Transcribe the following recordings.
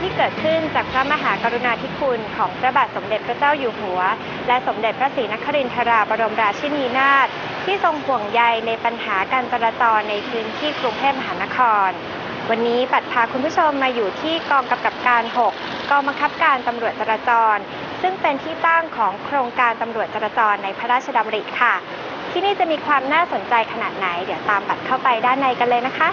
ที่เกิดขึ้นจากพระมหากรุณาธิคุณของพระบาทสมเด็จพระเจ้าอยู่หัว และสมเด็จพระศรีนครินทราบรมราชินีนาถที่ทรงห่วงใยในปัญหาการจราจรในพื้นที่กรุงเทพมหานคร วันนี้ปัดพาคุณผู้ชมมาอยู่ที่กองกำกับการ 6 กองบังคับการตำรวจจราจร ซึ่งเป็นที่ตั้งของโครงการตำรวจจราจรในพระราชดำริค่ะ ที่นี่จะมีความน่าสนใจขนาดไหน เดี๋ยวตามปัดเข้าไปด้านในกันเลยนะคะ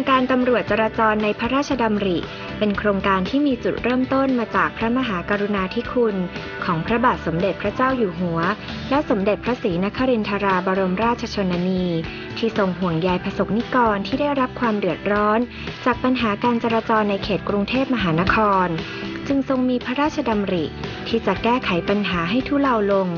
รงการตำรวจจราจรในพระราชดำริ เป็นโครงการที่มีจุดเริ่มต้นมาจากพระมหากรุณาธิคุณ ของพระบาทสมเด็จพระเจ้าอยู่หัว และสมเด็จพระศรีนครินทราบรมราชชนนี ที่ทรงห่วงใยประสบนิกรที่ได้รับความเดือดร้อน จากปัญหาการจราจรในเขตกรุงเทพมหานคร จึงทรงมีพระราชดำริ ที่จะแก้ไขปัญหาให้ทุเลาลง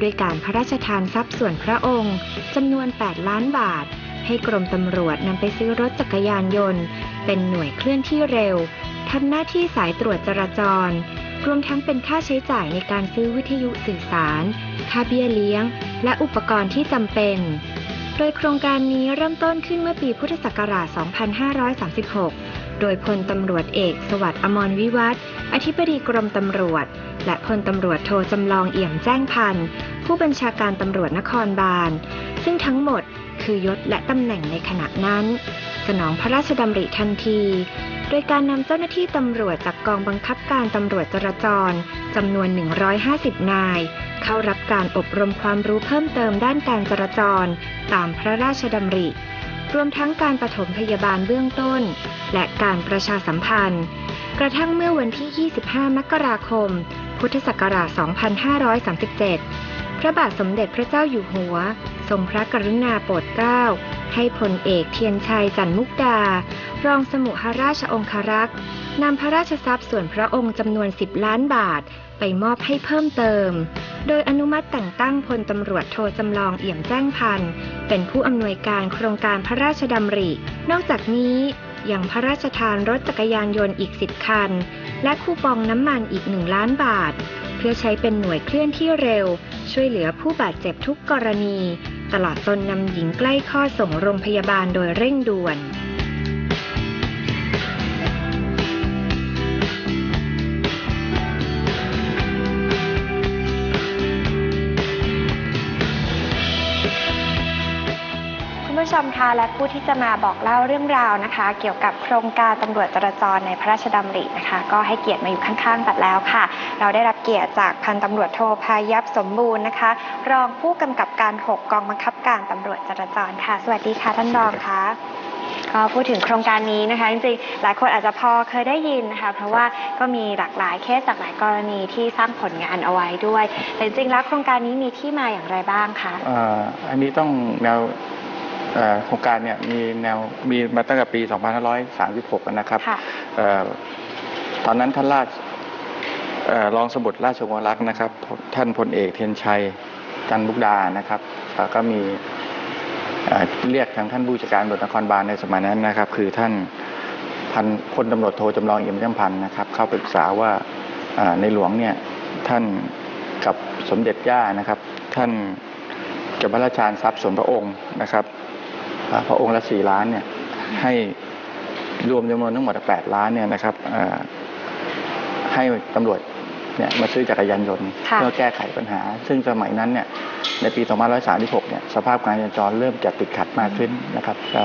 ด้วยการพระราชทานทรัพย์ส่วนพระองค์จำนวน 8 ล้านบาท ให้กรมตำรวจนำไปซื้อรถจักรยานยนต์ เป็นหน่วยเคลื่อนที่เร็วทำหน้าที่สายตรวจจราจร รวมทั้งเป็นค่าใช้จ่ายในการซื้อวิทยุสื่อสาร ค่าเบี้ยเลี้ยง และอุปกรณ์ที่จำเป็น โดยโครงการนี้เริ่มต้นขึ้นเมื่อปีพุทธศักราช 2536 โดยพลตำรวจเอก สวัสดิ์อมรวิวัฒน์อธิบดีกรมตำรวจ และพลตำรวจโทจำลองเอี่ยมแจ้งพันธ์ผู้บัญชาการตำรวจนครบาล ซึ่งทั้งหมด คือยศและตำแหน่งในขณะนั้น สนองพระราชดำริทันที โดยการนำเจ้าหน้าที่ตำรวจจากกองบังคับการตำรวจจราจรจำนวน 150 นาย เข้ารับการอบรมความรู้เพิ่มเติมด้านการจราจร ตามพระราชดำริ รวมทั้งการปฐมพยาบาลเบื้องต้น และการประชาสัมพันธ์ กระทั่งเมื่อวันที่ 25 มกราคม พุทธศักราช 2537 พระบาทสมเด็จพระเจ้าอยู่หัว ทรงพระกรุณาโปรดเกล้า ให้พลเอกเทียนชัยจันมุกดา รองสมุหราชองครักษ์นำพระราชทรัพย์ส่วนพระองค์จำนวน 10 ล้านบาท ไปมอบให้เพิ่มเติม โดยอนุมัติแต่งตั้งพลตำรวจโทจำลองเอี่ยมแจ้งพันธ์เป็นผู้อำนวยการโครงการพระราชดำริ นอกจากนี้ยังพระราชทานรถจักรยานยนต์อีก 10 คัน และคูปองน้ำมันอีก 1 ล้านบาท เพื่อใช้เป็นหน่วยเคลื่อนที่เร็ว ช่วยเหลือผู้บาดเจ็บทุกกรณี ตลอดจนนำหญิงใกล้ข้อส่งโรงพยาบาลโดยเร่งด่วน ผู้ชมคะและผู้ที่จะมาบอกเล่าเรื่องราวนะคะ เกี่ยวกับโครงการตำรวจจราจรในพระราชดำรินะคะ ก็ให้เกียรติมาอยู่ข้างๆปัดแล้วค่ะ เราได้รับเกียรติจากพันตำรวจโทพายัพสมบูรณ์นะคะ รองผู้กำกับการ 6 กองบังคับการตำรวจจราจรค่ะ สวัสดีค่ะท่านรองค่ะก็พูดถึงโครงการนี้นะคะจริงๆหลายคนอาจจะพอเคยได้ยินนะคะเพราะว่าก็มีหลากหลายเคสหลากหลายกรณีที่สร้างผลงานเอาไว้ด้วย แต่จริงๆแล้วโครงการนี้มีที่มาอย่างไรบ้างคะอ่าอันนี้ต้องแนวเอ่อ โครงการเนี่ยมีแนวมีมาตั้งแต่ปี 2536 นะครับค่ะเอ่อตอนนั้นท่านราชเอ่อรองสมุดราชวงศ์รักษ์นะครับ ท่านพลเอกเทียนชัยจันทร์บุกดานะครับแล้วก็มีเอ่อเรียกทางท่านผู้จัดการตำรวจนครบาลในสมัยนั้นนะครับ คือท่านพันพลตำรวจโทจำลองเอี่ยมจำพันธ์นะครับ เข้าปรึกษาว่าอ่าในหลวงเนี่ยท่านกับสมเด็จย่านะครับ ท่านจะพระราชทานทรัพย์ส่วนพระองค์นะครับอ่า พระองค์ละสี่ล้านเนี่ยให้รวมจำนวนทั้งหมดแปดล้านเนี่ยนะครับอ่าให้ตำรวจเนี่ยมาซื้อจักรยานยนต์ค่ะเพื่อแก้ไขปัญหา ซึ่งสมัยนั้นเนี่ยในปี 2536 เนี่ยสภาพการจราจรเริ่มจะติดขัดมากขึ้นนะครับก็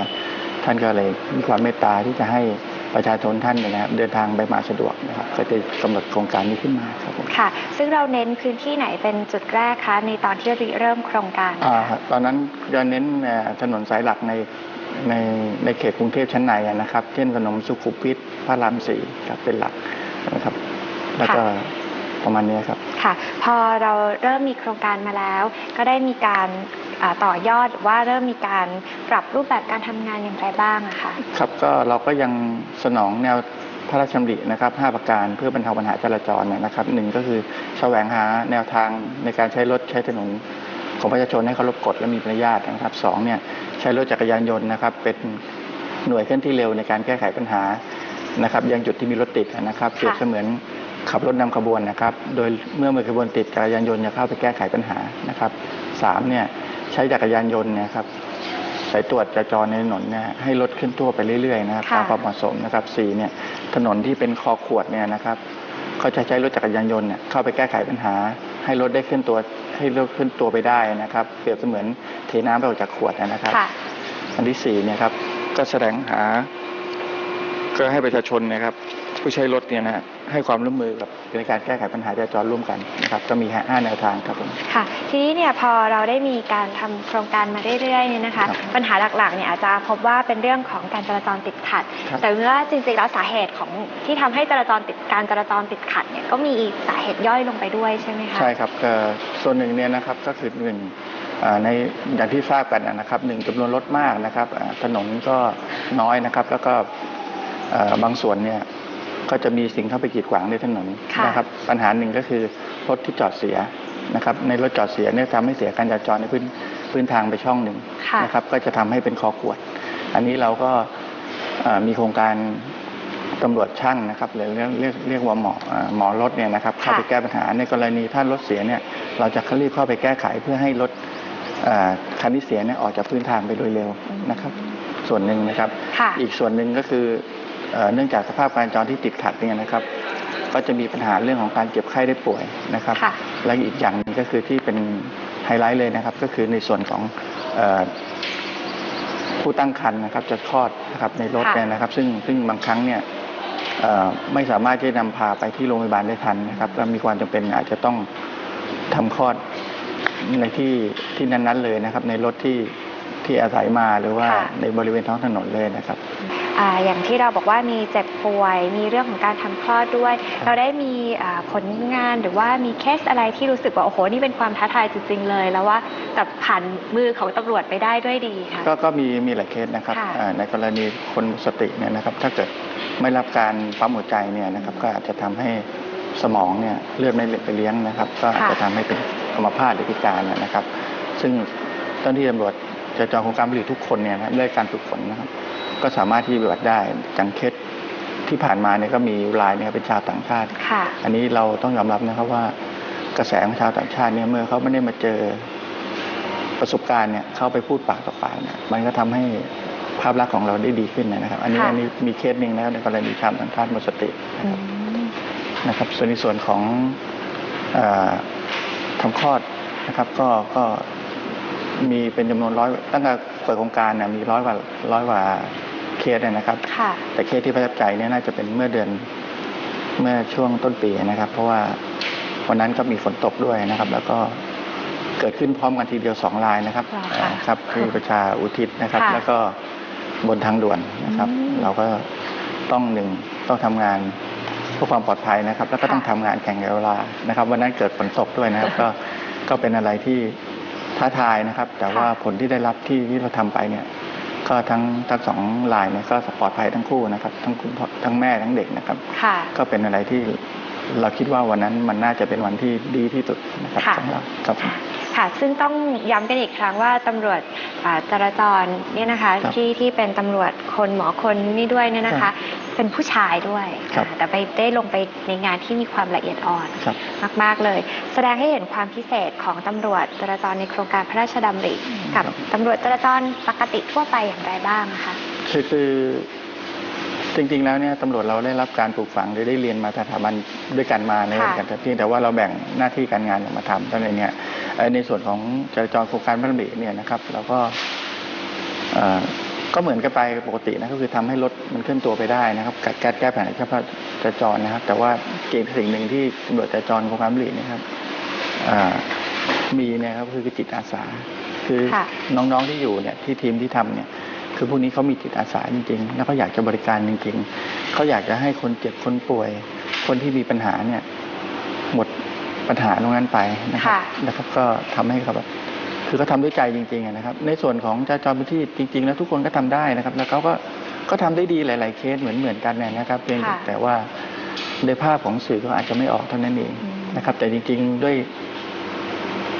ท่านก็เลยมีความเมตตาที่จะให้ ประชาชนท่านเนี่ยนะครับเดินทางไปมาสะดวกนะครับก็จะกำหนดโครงการนี้ขึ้นมาครับผมค่ะ ซึ่งเราเน้นพื้นที่ไหนเป็นจุดแรกคะในตอนที่ริเริ่มโครงการอ่าตอนนั้นจะเน้นเอ่อถนนสายหลักในในในเขตกรุงเทพชั้นในอะนะครับ เช่นถนนสุขุมวิทพระรามสี่ครับเป็นหลักนะครับ แล้วก็ประมาณนี้ครับ ค่ะ พอเราเริ่มมีโครงการมาแล้ว ก็ได้มีการอ่า ต่อยอดหรือว่าเริ่มมีการปรับรูปแบบการทำงานอย่างไรบ้างอะคะ ครับก็เราก็ยังสนองแนวพระราชดำรินะครับ5ประการเพื่อบรรเทาปัญหาจราจรเนี่ยนะครับหนึ่งก็คือแสวงหาแนวทางในการใช้รถใช้ถนนของประชาชนให้เคารพกฎและมีประโยชน์นะครับสองเนี่ยใช้รถจักรยานยนต์นะครับเป็นหน่วยเคลื่อนที่เร็วในการแก้ไขปัญหานะครับยังจุดที่มีรถติดนะครับเปรียบเสมือนขับรถนำขบวนนะครับ โดยเมื่อมีขบวนติดจักรยานยนต์จะเข้าไปแก้ไขปัญหานะครับสามเนี่ย ใช้จักรยานยนต์เนะครับสายตรวจจราจรในถนนเนี่ยให้ลดขึ้นทั่วไปเรื่อยๆนะครับค่ะ ตามความเหมาะสมนะครับสี่เนี่ยถนนที่เป็นคอขวดเนี่ยนะครับเขาจะใช้รถจักรยานยนต์เนี่ยเข้าไปแก้ไขปัญหา ให้รถได้ขึ้นตัวให้รถขึ้นตัวไปได้นะครับ เปรียบเสมือนเทน้ำไปออกจากขวดนะครับ ค่ะ อันที่สี่เนี่ยครับก็แสดงหา ก็ให้ประชาชนนะครับ ผู้ใช้รถเนี่ยนะฮะ ให้ความร่วมมือกับในการแก้ไขปัญหาจราจรร่วมกันนะครับก็มีห้าแนวทางครับผม ค่ะ ทีนี้เนี่ยพอเราได้มีการทำโครงการมาเรื่อยๆเนี่ยนะคะ ครับปัญหาหลักๆเนี่ยอาจจะพบว่าเป็นเรื่องของการจราจรติดขัด ครับ แต่ว่าจริงๆแล้วสาเหตุของที่ทำให้จราจรติดการจราจรติดขัดเนี่ยก็มีสาเหตุย่อยลงไปด้วยใช่ไหมคะ ใช่ครับก็ส่วนหนึ่งเนี่ยนะครับก็คือหนึ่งอ่าในอย่างที่ทราบกันนะครับหนึ่งจำนวนรถมากนะครับอ่าถนนก็น้อยนะครับ แล้วก็เอ่อบางส่วนเนี่ย ก็จะมีสิ่งเข้าไปกีดขวางในถนนค่ะนะครับ ปัญหาหนึ่งก็คือรถที่จอดเสียนะครับ ในรถจอดเสียเนี่ยทำให้เสียการจราจรในพื้นพื้นทางไปช่องหนึ่งค่ะนะครับ ก็จะทำให้เป็นคอขวด อันนี้เราก็เอ่อมีโครงการตำรวจช่างนะครับหรือเรียกเรียกเรียกว่าหมออ่าหมอรถเนี่ยนะครับเข้าไปค่ะแก้ปัญหาในกรณีถ้ารถเสียเนี่ยเราจะรีบเข้าไปแก้ไขเพื่อให้รถอ่าคันที่เสียเนี่ยออกจากพื้นทางไปโดยเร็วนะครับ ส่วนหนึ่งนะครับค่ะอีกส่วนหนึ่งก็คือ เอ่อเนื่องจากสภาพการจราจรที่ติดขัดเนี่ยนะครับ ก็จะมีปัญหาเรื่องของการเจ็บไข้ได้ป่วยนะครับค่ะและอีกอย่างหนึงก็คือที่เป็นไฮไลท์เลยนะครับ ก็คือในส่วนของเอ่อผู้ตั้งครรภ์นะครับจะคลอดนะครับในรถค่ะเนี่ยนะครับ ซึ่งซึ่งบางครั้งเนี่ยเอ่อไม่สามารถที่จะนำพาไปที่โรงพยาบาลได้ทันนะครับและมีความจำเป็นอาจจะต้องทำคลอดในที่ที่นั้นๆเลยนะครับ ในรถที่ ที่อาศัยมาหรือว่าค่ะ ในบริเวณท้องถนนเลยนะครับอ่าอย่างที่เราบอกว่ามีเจ็บป่วย มีเรื่องของการทำคลอดด้วย เราได้มีอ่าผลงานหรือว่ามีเคสอะไรที่รู้สึกว่า โอ้โห นี่เป็นความท้าทายจริง ๆ เลย แล้วว่ากับผ่านมือของตำรวจไปได้ด้วยดีค่ะ ก็ก็มีมีหลายเคสนะครับค่ะอ่าในกรณีคนหมดสติเนี่ยนะครับ ถ้าเกิดไม่รับการปั๊มหัวใจเนี่ยนะครับ ก็อาจจะทำให้สมองเนี่ยเลือดไม่ไปเลี้ยงนะครับ ก็อาจจะทำให้เป็นอัมพาตหรือพิการนะครับ ซึ่งเจ้าหน้าที่ตำรวจ จราจรโครงการผลิตทุกคนเนี่ยนะครับได้การฝึกฝนนะครับ ก็สามารถที่จะปฏิบัติได้จังเคสที่ผ่านมาเนี่ยก็มีรายเนี่ยเป็นชาวต่างชาติ ค่ะ อันนี้เราต้องยอมรับนะครับว่ากระแสของชาวต่างชาติเนี่ยเมื่อเขาไม่ได้มาเจอประสบการณ์เนี่ยเข้าไปพูดปากต่อปากเนี่ยมันก็ทำให้ภาพลักษณ์ของเราได้ดีขึ้นนะครับ อันนี้ค่ะ อันนี้มีเคสหนึ่งนะครับในกรณีชาวต่างชาติหมดสติอืมนะครับ ส่วนในส่วนของเออทำคลอดนะครับ ก็ก็ มีเป็นจำนวนร้อยตั้งแต่เปิดโครงการเนี่ยมีร้อยกว่าร้อยกว่าเคสเนี่ยนะครับค่ะแต่เคสที่ประทับใจเนี่ยน่าจะเป็นเมื่อเดือนเมื่อช่วงต้นปีนะครับ เพราะว่าวันนั้นก็มีฝนตกด้วยนะครับ แล้วก็เกิดขึ้นพร้อมกันทีเดียวสองรายนะครับเหรอคะอ่าครับ คือประชาอุทิศนะครับค่ะแล้วก็บนทางด่วนนะครับอืมเราก็ต้องหนึ่งต้องทำงานเพื่อความปลอดภัยนะครับ แล้วก็ค่ะต้องทำงานแข่งกับเวลานะครับ วันนั้นเกิดฝนตกด้วยนะครับ ก็ก็เป็นอะไรที่ ท้าทายนะครับ แต่ว่าผลที่ได้รับที่ที่เราทำไปเนี่ย ก็ทั้งทั้งสองรายเนี่ยก็ปลอดภัยทั้งคู่นะครับ ทั้งคุณพ่อทั้งแม่ทั้งเด็กนะครับค่ะก็เป็นอะไรที่เราคิดว่าวันนั้นมันน่าจะเป็นวันที่ดีที่สุดนะครับค่ะสำหรับครับผม ค่ะ ซึ่งต้องย้ำกันอีกครั้งว่าตำรวจอ่าจราจรเนี่ยนะคะครับที่ที่เป็นตำรวจคนหมอคนนี่ด้วยเนี่ยนะครัคะบเป็นผู้ชายด้วยครับอ่าแต่ไปได้ลงไปในงานที่มีความละเอียดอ่อนครับ มาก ๆ เลย แสดงให้เห็นความพิเศษของตำรวจจราจรในโครงการพระราชดำริ กับครับตำรวจจราจรปกติทั่วไปอย่างไรบ้างคะ คือคือจริงๆแล้วเนี่ยตำรวจเราได้รับการปลูกฝังหรือได้เรียนมาสถาบันด้วยกันมาในค่ะกันแต่เพียงแต่ว่าเราแบ่งหน้าที่การงานมาทำเท่านั้นเนี่ยเอ่อ ในส่วนของจราจรโครงการพระดำริเนี่ยนะครับเราก็เอ่อก็เหมือนกันไปปกตินะก็คือทำให้รถมันเคลื่อนตัวไปได้นะครับกัดแก้แก้ปัญหาเฉพาะจราจรนะครับ แต่ว่าเกณฑ์สิ่งหนึ่งที่ตำรวจจราจรโครงการพระดำริเนะครับอ่ามีเนี่ยครับคือจิตอาสา คือค่ะน้องๆที่อยู่เนี่ยที่ทีมที่ทำเนี่ยคือพวกนี้เขามีจิตอาสาจริงๆ แล้วเขาอยากจะบริการจริงๆ เขาอยากจะให้คนเจ็บคนป่วย คนที่มีปัญหาเนี่ย หมด ปัญหาตรงนั้นไปนะครับค่ะนะครับ ก็ทำให้เขาแบบคือเขาทำด้วยใจจริงๆอะนะครับ ในส่วนของจราจรพื้นที่จริง ๆ แล้วทุกคนก็ทำได้นะครับ แล้วเขาก็ก็ทำได้ดีหลาย ๆ เคสเหมือนเหมือนๆกันเนี่ยนะครับเพียงค่ะแต่ว่าในภาพของสื่อก็อาจจะไม่ออกเท่านั้นเองอืมนะครับ แต่จริง ๆ ด้วย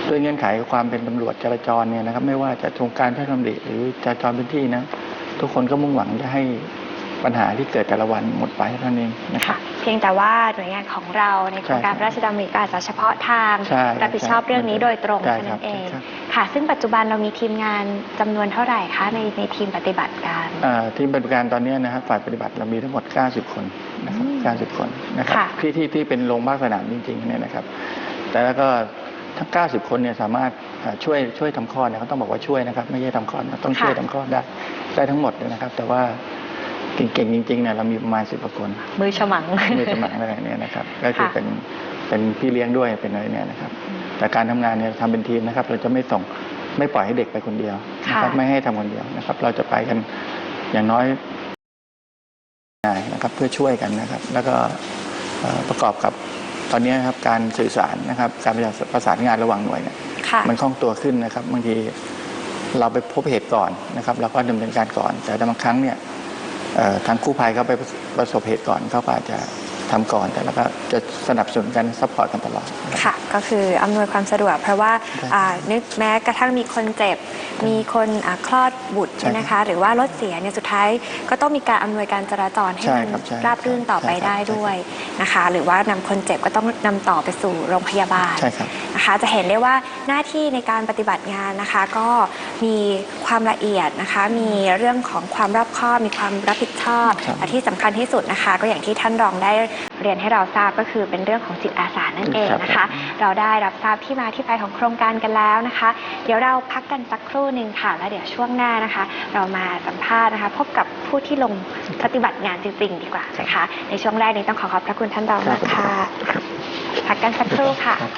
ด้วยเงื่อนไขความเป็นตำรวจจราจรเนี่ยนะครับ ไม่ว่าจะโครงการพระราชดำริหรือจราจรพื้นที่นะทุกคนก็มุ่งหวังจะให้ปัญหาที่เกิดแต่ละวันหมดไปเท่านั้นเองนะครับค่ะ เพียงแต่ว่าหน่วยงานของเราในโครงการใช่พระราชดำริก็อาจจะเฉพาะทาง ใช่รับผิดชอบเรื่องนี้โดยตรงใช่แค่ครันั้บนเอง ใช่ครับ ค่ะ ซึ่งปัจจุบันเรามีทีมงานจำนวนเท่าไหร่คะในในทีมปฏิบัติการ อ่าทีมปฏิบัติการตอนนี้นะครับฝ่ายปฏิบัติเรามีทั้งหมด 90 คนนะครับอืม90 คนนะครับค่ะที่ที่ที่เป็นโรงพยาบาลสนามจริงๆเนี่ยนะครับ แต่แล้วก็ทั้ง 90 คนเนี่ยสามารถอ่าช่วยช่วยทำคลอดเนี่ยเขาต้องบอกว่าช่วยนะครับ ไม่ใช่ทำคลอดนะต้องช่วยทำคลอดได้ได้ทั้งหมดเลยนะครับ แต่ว่า เก่งๆจริงๆเนี่ยเรามีประมาณ10กว่าคนมือฉมังมือสมัครอะไรเนี่ยนะครับก็คือค่ะเป็นเป็นพี่เลี้ยงด้วยเป็นอะไรเนี่ยนะครับ แต่การทำงานเนี่ยทำเป็นทีมนะครับ เราจะไม่ส่งไม่ปล่อยให้เด็กไปคนเดียวนะครับค่ะไม่ให้ทำคนเดียวนะครับ เราจะไปกันอย่างน้อยนะครับเพื่อช่วยกันนะครับ แล้วก็เอ่อประกอบกับตอนนี้นะครับการสื่อสารนะครับ การประสานงานระหว่างหน่วยเนี่ยค่ะมันคล่องตัวขึ้นนะครับบางทีเราไปพบเหตุก่อนนะครับเราก็ดำเนินการก่อน แต่บางครั้งเนี่ยเอ่อ ทางกู้ภัยเขาไปประสบเหตุก่อนเขาก็อาจจะ ทำก่อน แต่เราก็จะสนับสนุนกันซัพพอร์ตกันตลอดนะครับค่ะ ก็คืออำนวยความสะดวก เพราะว่าใช่อ่านึกแม้กระทั่งมีคนเจ็บ มีคนอ่าคลอดบุตรใช่ใช่ไหมคะ หรือว่ารถเสียเนี่ยสุดท้ายก็ต้องมีการอำนวยการจราจรให้ใช่มันครับใช่ราบรื่นต่อไปใช่ครับได้ด้วยนะคะ หรือว่านำคนเจ็บก็ต้องนำต่อไปสู่โรงพยาบาลใช่ครับนะคะจะเห็นได้ว่าหน้าที่ในการปฏิบัติงานนะคะ ก็มีความละเอียดนะคะ มีเรื่องของความรอบคอบมีความรับผิดชอบครับและที่สำคัญที่สุดนะคะ ก็อย่างที่ท่านรองได้ เรียนให้เราทราบก็คือเป็นเรื่องของจิตอาสานั่นเองนะครัคะบเราได้รับทราบที่มาที่ไปของโครงการกันแล้วนะคะ เดี๋ยวเราพักกันสักครู่หนึ่งค่ะ แล้วเดี๋ยวช่วงหน้านะคะ เรามาสัมภาษณ์นะคะ พบกับผู้ที่ลงปฏิบัติงานจริงๆดีกว่านะคะ ในช่วงแรกนี้ต้องขอขอบพระคุณท่านรองมากค่ะพักกันสักครู่ค่ะรับ